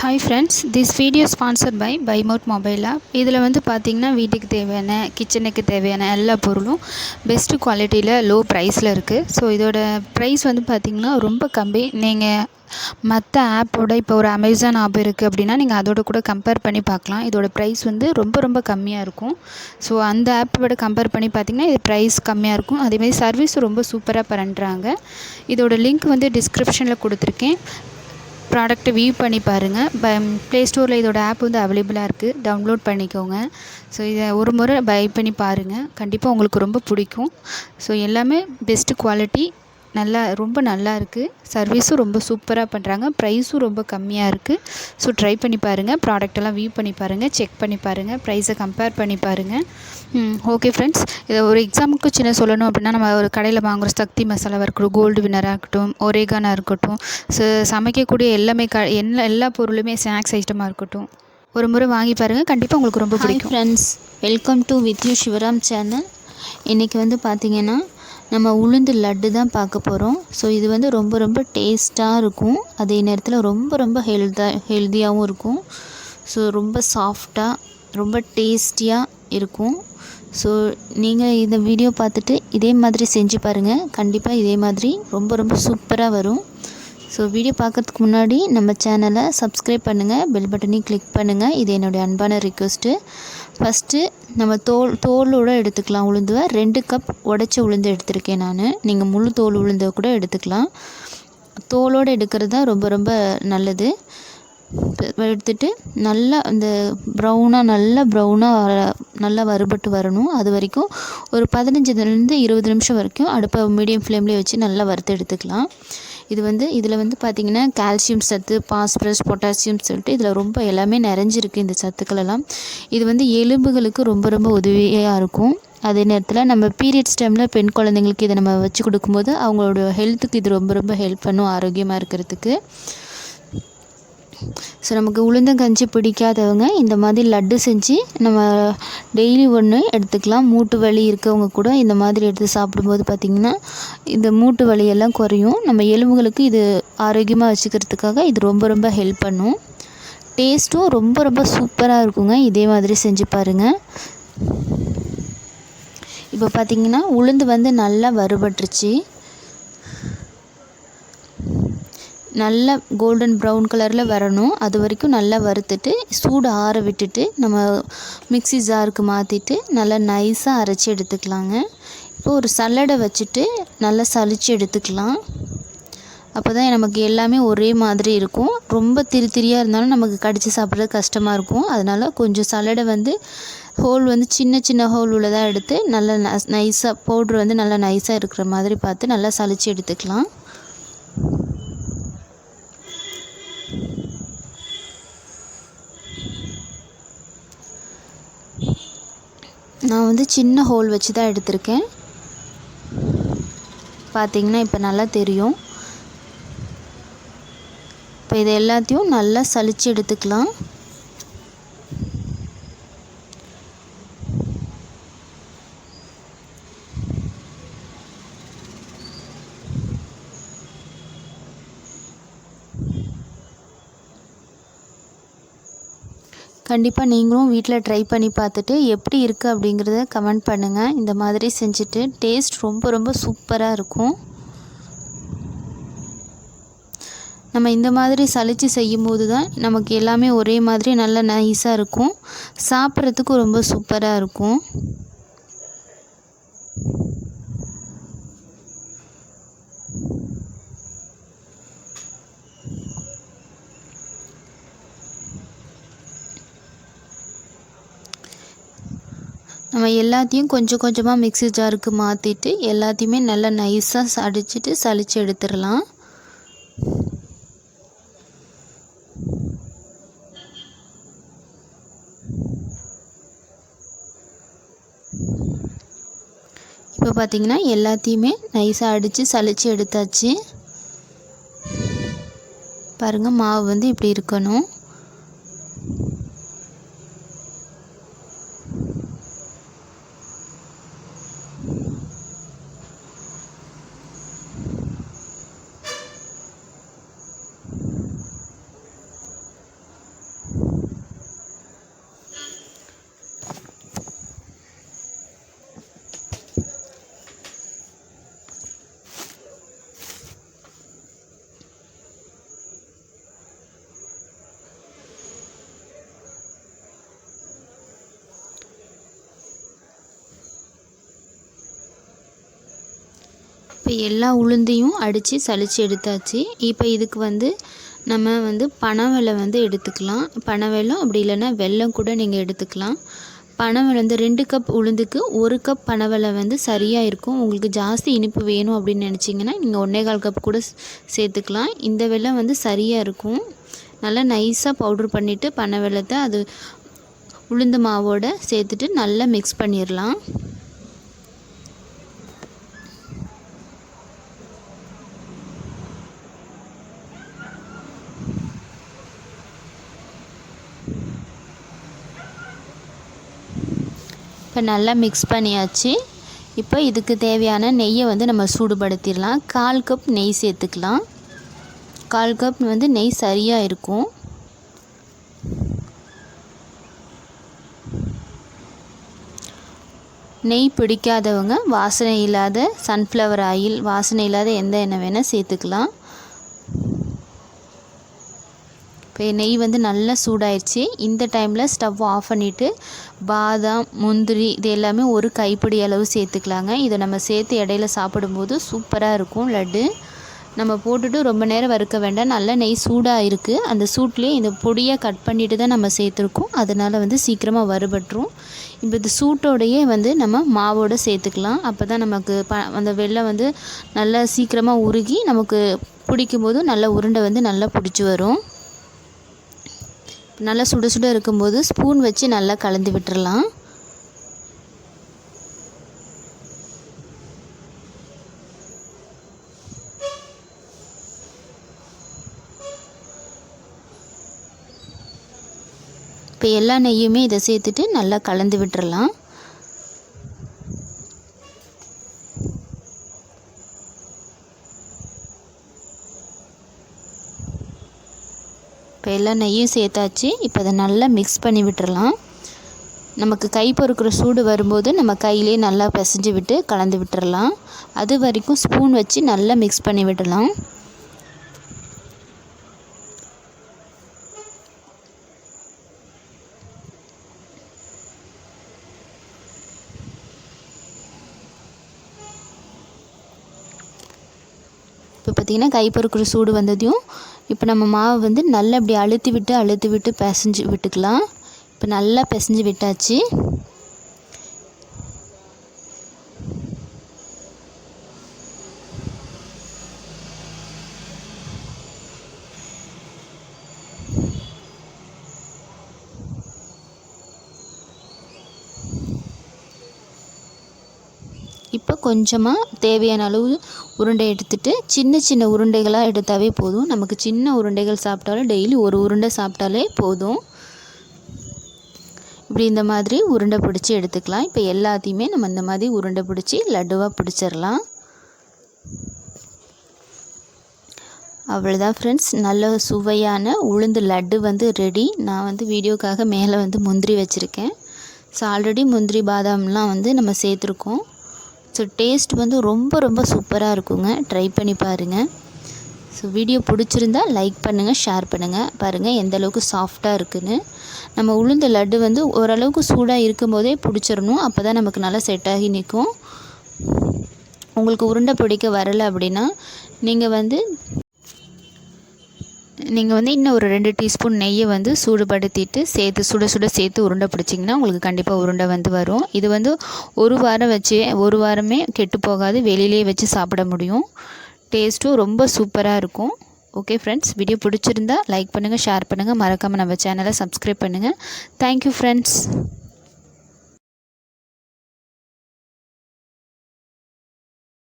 Hi friends this video sponsor by பைமோட் mobile app இதில் வந்து பார்த்திங்கன்னா வீட்டுக்கு தேவையான கிச்சனுக்கு தேவையான எல்லா பொருளும் பெஸ்ட்டு குவாலிட்டியில் லோ ப்ரைஸில் இருக்குது ஸோ இதோட ப்ரைஸ் வந்து பார்த்திங்கன்னா ரொம்ப கம்மி. நீங்கள் மற்ற ஆப்போட இப்போ ஒரு அமேசான் ஆப் இருக்குது அப்படின்னா நீங்கள் அதோட கூட கம்பேர் பண்ணி பார்க்கலாம் இதோட ப்ரைஸ் வந்து ரொம்ப ரொம்ப கம்மியாக இருக்கும். ஸோ அந்த ஆப்போட கம்பேர் பண்ணி பார்த்திங்கன்னா இது ப்ரைஸ் கம்மியாக இருக்கும். அதேமாதிரி சர்வீஸும் ரொம்ப சூப்பராக பண்ணுறாங்க இதோட லிங்க் வந்து டிஸ்கிரிப்ஷனில் கொடுத்துருக்கேன். ப்ராடக்ட்டை வியூ பண்ணி பாருங்கள் ப ப்ளே ஸ்டோரில் இதோட ஆப் வந்து அவைலபிளாக இருக்குது டவுன்லோட் பண்ணிக்கோங்க. ஸோ இதை ஒரு முறை பை பண்ணி பாருங்கள் கண்டிப்பாக உங்களுக்கு ரொம்ப பிடிக்கும். ஸோ எல்லாமே பெஸ்ட்டு குவாலிட்டி நல்லா ரொம்ப நல்லா இருக்குது சர்வீஸும் ரொம்ப சூப்பராக பண்ணுறாங்க ப்ரைஸும் ரொம்ப கம்மியாக இருக்குது ஸோ ட்ரை பண்ணி பாருங்கள் ப்ராடக்ட்டெல்லாம் வியூ பண்ணி பாருங்கள் செக் பண்ணி பாருங்கள் ப்ரைஸை கம்பேர் பண்ணி பாருங்கள் ஓகே ஃப்ரெண்ட்ஸ் இதை ஒரு எக்ஸாம்பிளுக்கு சின்ன சொல்லணும் அப்படின்னா நம்ம ஒரு கடையில் வாங்குகிற சக்தி மசாலாவாக இருக்கட்டும் கோல்டு வினராக இருக்கட்டும் ஒரேகானாக இருக்கட்டும் ஸோ சமைக்கக்கூடிய எல்லாமே க எல்லா எல்லா பொருளுமே ஸ்நாக்ஸ் ஐட்டமாக இருக்கட்டும். ஒரு முறை வாங்கி பாருங்கள் கண்டிப்பாக உங்களுக்கு ரொம்ப பிடிக்கும். Friends welcome to with you Sivaram channel இன்றைக்கி வந்து பார்த்திங்கன்னா நம்ம உளுந்து லட்டு தான் பார்க்க போகிறோம் ஸோ இது வந்து ரொம்ப ரொம்ப டேஸ்ட்டாக இருக்கும். அதே நேரத்தில் ரொம்ப ரொம்ப ஹெல்தா ஹெல்த்தியாகவும் இருக்கும். ஸோ ரொம்ப சாஃப்டாக ரொம்ப டேஸ்டியாக இருக்கும். ஸோ நீங்கள் இந்த வீடியோ பார்த்துட்டு இதே மாதிரி செஞ்சு பாருங்கள் கண்டிப்பாக இதே மாதிரி ரொம்ப ரொம்ப சூப்பராக வரும். ஸோ வீடியோ பார்க்கறதுக்கு முன்னாடி நம்ம சேனலை சப்ஸ்கிரைப் பண்ணுங்கள் பெல் பட்டனையும் கிளிக் பண்ணுங்கள் இது என்னுடைய அன்பான ரிக்வெஸ்ட்டு ஃபஸ்ட்டு நம்ம தோல் தோலோடு எடுத்துக்கலாம். உளுந்துவை ரெண்டு கப் உடச்ச உளுந்து எடுத்திருக்கேன் நான். நீங்கள் முழு தோல் உளுந்தை கூட எடுத்துக்கலாம். தோலோடு எடுக்கிறது தான் ரொம்ப ரொம்ப நல்லது. எடுத்துட்டு நல்லா அந்த ப்ரௌனாக நல்லா ப்ரௌனாக வர நல்லா வறுபட்டு வரணும். அது வரைக்கும் ஒரு பதினஞ்சுலேருந்து இருபது நிமிஷம் வரைக்கும் அடுப்பை மீடியம் ஃப்ளேம்லேயே வச்சு நல்லா வறுத்து எடுத்துக்கலாம். இது வந்து இதில் வந்து பார்த்திங்கன்னா கால்சியம் சத்து பாஸ்பரஸ் பொட்டாசியம் சொல்லிட்டு இதில் ரொம்ப எல்லாமே நிறைஞ்சிருக்கு இந்த சத்துக்கள் எல்லாம் இது வந்து எலும்புகளுக்கு ரொம்ப ரொம்ப உதவியாக இருக்கும். அதே நேரத்தில் நம்ம பீரியட்ஸ் டைமில் பெண் குழந்தைங்களுக்கு இதை நம்ம வச்சு கொடுக்கும்போது அவங்களோட ஹெல்த்துக்கு இது ரொம்ப ரொம்ப ஹெல்ப் பண்ணும் ஆரோக்கியமாக இருக்கிறதுக்கு. ஸோ நமக்கு உளுந்தங்கஞ்சி பிடிக்காதவங்க இந்த மாதிரி லட்டு செஞ்சு நம்ம டெய்லி ஒன்று எடுத்துக்கலாம். மூட்டு வலி இருக்கவங்க கூட இந்த மாதிரி எடுத்து சாப்பிடும்போது பார்த்திங்கன்னா இந்த மூட்டு வலியெல்லாம் குறையும். நம்ம எலும்புகளுக்கு இது ஆரோக்கியமாக வச்சுக்கிறதுக்காக இது ரொம்ப ரொம்ப ஹெல்ப் பண்ணும். டேஸ்ட்டும் ரொம்ப ரொம்ப சூப்பராக இருக்குங்க. இதே மாதிரி செஞ்சு பாருங்கள் இப்போ பார்த்திங்கன்னா உளுந்து வந்து நல்லா வறுபட்டுருச்சு. நல்ல கோல்டன் ப்ரௌன் கலரில் வரணும். அது வரைக்கும் நல்லா வறுத்துட்டு சூடு ஆற விட்டுட்டு நம்ம மிக்ஸி ஜாருக்கு மாற்றிட்டு நல்லா நைஸாக அரைச்சி எடுத்துக்கலாங்க. இப்போ ஒரு சல்லடை வச்சுட்டு நல்லா சளிச்சு எடுத்துக்கலாம். அப்போ தான் நமக்கு எல்லாமே ஒரே மாதிரி இருக்கும். ரொம்ப திரு திரியாக இருந்தாலும் நமக்கு கடித்து சாப்பிட்றது கஷ்டமாக இருக்கும். அதனால் கொஞ்சம் சல்லடை வந்து ஹோல் வந்து சின்ன சின்ன ஹோல் உள்ளதாக எடுத்து நல்லா நைஸாக பவுட்ரு வந்து நல்லா நைஸாக இருக்கிற மாதிரி பார்த்து நல்லா சளிச்சு எடுத்துக்கலாம். நான் வந்து சின்ன ஹோல் வச்சு தான் எடுத்திருக்கேன். பார்த்தீங்கன்னா இப்போ நல்லா தெரியும். இப்போ இது எல்லாத்தையும் நல்லா சளிச்சு எடுத்துக்கலாம். கண்டிப்பாக நீங்களும் வீட்டில் ட்ரை பண்ணி பார்த்துட்டு எப்படி இருக்குது அப்படிங்கிறத கமெண்ட் பண்ணுங்கள் இந்த மாதிரி செஞ்சுட்டு டேஸ்ட் ரொம்ப ரொம்ப சூப்பராக இருக்கும். நம்ம இந்த மாதிரி சலித்து செய்யும்போது தான் நமக்கு எல்லாமே ஒரே மாதிரி நல்ல நைஸாக இருக்கும். சாப்பிட்றதுக்கும் ரொம்ப சூப்பராக இருக்கும். நம்ம எல்லாத்தையும் கொஞ்சம் கொஞ்சமாக மிக்ஸி ஜாருக்கு மாற்றிட்டு எல்லாத்தையுமே நல்லா நைஸாக அடிச்சுட்டு சளிச்சு எடுத்துடலாம். இப்போ பார்த்திங்கன்னா எல்லாத்தையுமே நைஸாக அடித்து சளிச்சு எடுத்தாச்சு. பாருங்கள் மாவு வந்து இப்படி இருக்கணும். இப்போ எல்லா உளுந்தையும் அடித்து சலித்து எடுத்தாச்சு. இப்போ இதுக்கு வந்து நம்ம வந்து பனவெலை வந்து எடுத்துக்கலாம். பனவெல்லம் அப்படி இல்லைன்னா வெல்லம் கூட நீங்கள் எடுத்துக்கலாம். பனவெல்லம் வந்து ரெண்டு கப் உளுந்துக்கு ஒரு கப் பனவெலை வந்து சரியாக இருக்கும். உங்களுக்கு ஜாஸ்தி இனிப்பு வேணும் அப்படின்னு நினச்சிங்கன்னா நீங்கள் ஒன்றே கால் கப் கூட சேர்த்துக்கலாம். இந்த வெள்ளம் வந்து சரியாக இருக்கும். நல்லா நைஸாக பவுட்ரு பண்ணிவிட்டு பனை வெல்லத்தை அது உளுந்து மாவோட சேர்த்துட்டு நல்லா மிக்ஸ் பண்ணிடலாம். இப்போ நல்லா மிக்ஸ் பண்ணியாச்சு. இப்போ இதுக்கு தேவையான நெய்யை வந்து நம்ம சூடுபடுத்திடலாம். கால் கப் நெய் சேர்த்துக்கலாம். கால் கப் வந்து நெய் சரியாக இருக்கும். நெய் பிடிக்காதவங்க வாசனை இல்லாத சன்ஃப்ளவர் ஆயில் வாசனை இல்லாத எந்த எண்ணெய் வேணால் சேர்த்துக்கலாம் இப்போ நெய் வந்து நல்லா சூடாயிடுச்சு இந்த டைமில் ஸ்டவ் ஆஃப் பண்ணிவிட்டு பாதாம் முந்திரி இது எல்லாமே ஒரு கைப்பிடி அளவு சேர்த்துக்கலாங்க. இதை நம்ம சேர்த்து இடையில சாப்பிடும்போது சூப்பராக இருக்கும் லட்டு. நம்ம போட்டுட்டு ரொம்ப நேரம் வறுக்க வேண்டாம். நல்லா நெய் சூடாக இருக்குது அந்த சூட்லேயே இந்த பொடியை கட் பண்ணிட்டு தான் நம்ம சேர்த்துருக்கோம். அதனால் வந்து சீக்கிரமாக வறுபட்டுரும். இப்போ இந்த சூட்டோடையே வந்து நம்ம மாவோடு சேர்த்துக்கலாம். அப்போ தான் நமக்கு ப அந்த வெள்ளை வந்து நல்லா சீக்கிரமாக உருகி நமக்கு பிடிக்கும் போது நல்லா உருண்டை வந்து நல்லா பிடிச்சி வரும். நல்லா சுட சுட இருக்கும்போது ஸ்பூன் வச்சு நல்லா கலந்து விட்டுறலாம். இப்போ எல்லா நெய்யுமே இதை சேர்த்துட்டு நல்லா கலந்து விட்டுறலாம். இப்போ எல்லா நெய்யும் சேர்த்தாச்சு. இப்போ அதை நல்லா மிக்ஸ் பண்ணி விட்டுறலாம். நமக்கு கை பொறுக்கிற சூடு வரும்போது நம்ம கையிலே நல்லா பிசைஞ்சு விட்டு கலந்து விட்டுறலாம். அது வரைக்கும் ஸ்பூன் வச்சு நல்லா மிக்ஸ் பண்ணி விடலாம் இப்போ பார்த்திங்கன்னா கை பொறுக்கிற சூடு வந்ததையும் இப்போ நம்ம மாவை வந்து நல்லா இப்படி அழுத்தி விட்டு அழுத்தி விட்டு பிசைஞ்சு விட்டுக்கலாம். இப்போ நல்லா பிசைஞ்சு விட்டாச்சு இப்போ கொஞ்சமாக தேவையான அளவு உருண்டை எடுத்துட்டு சின்ன சின்ன உருண்டைகளாக எடுத்தாவே போதும். நமக்கு சின்ன உருண்டைகள் சாப்பிட்டாலும் டெய்லி ஒரு உருண்டை சாப்பிட்டாலே போதும். இப்படி இந்த மாதிரி உருண்டை பிடிச்சி எடுத்துக்கலாம். இப்போ எல்லாத்தையுமே நம்ம இந்த மாதிரி உருண்டை பிடிச்சி லட்டுவாக பிடிச்சிடலாம். அவ்வளோதான் ஃப்ரெண்ட்ஸ் நல்ல சுவையான உளுந்து லட்டு வந்து ரெடி நான் வந்து வீடியோக்காக மேலே வந்து முந்திரி வச்சுருக்கேன். ஸோ ஆல்ரெடி முந்திரி பாதாம்லாம் வந்து நம்ம சேர்த்துருக்கோம். ஸோ டேஸ்ட் வந்து ரொம்ப ரொம்ப சூப்பராக இருக்குங்க. ட்ரை பண்ணி பாருங்கள் ஸோ வீடியோ பிடிச்சிருந்தா லைக் பண்ணுங்கள் ஷேர் பண்ணுங்கள் பாருங்கள் எந்த அளவுக்கு சாஃப்டாக இருக்குதுன்னு நம்ம உளுந்த லட்டு வந்து ஓரளவுக்கு சூடாக இருக்கும்போதே பிடிச்சிடணும். அப்போ தான் நமக்கு நல்லா செட் ஆகி நிற்கும் உங்களுக்கு உருண்டை பிடிக்க வரலை அப்படின்னா நீங்கள் வந்து நீங்கள் வந்து இன்னும் ஒரு ரெண்டு டீஸ்பூன் நெய்யை வந்து சூடுபடுத்திட்டு சேர்த்து சுட சுட சேர்த்து உருண்டை பிடிச்சிங்கன்னா உங்களுக்கு கண்டிப்பாக உருண்டை வந்து வரும். இது வந்து ஒரு வாரம் வச்சு ஒரு வாரமே கெட்டு போகாது வெளியிலே வச்சு சாப்பிட முடியும். டேஸ்ட்டும் ரொம்ப சூப்பராக இருக்கும். ஓகே ஃப்ரெண்ட்ஸ் வீடியோ பிடிச்சிருந்தா லைக் பண்ணுங்கள் ஷேர் பண்ணுங்கள் மறக்காமல் நம்ம சேனலை சப்ஸ்கிரைப் பண்ணுங்கள் தேங்க்யூ ஃப்ரெண்ட்ஸ்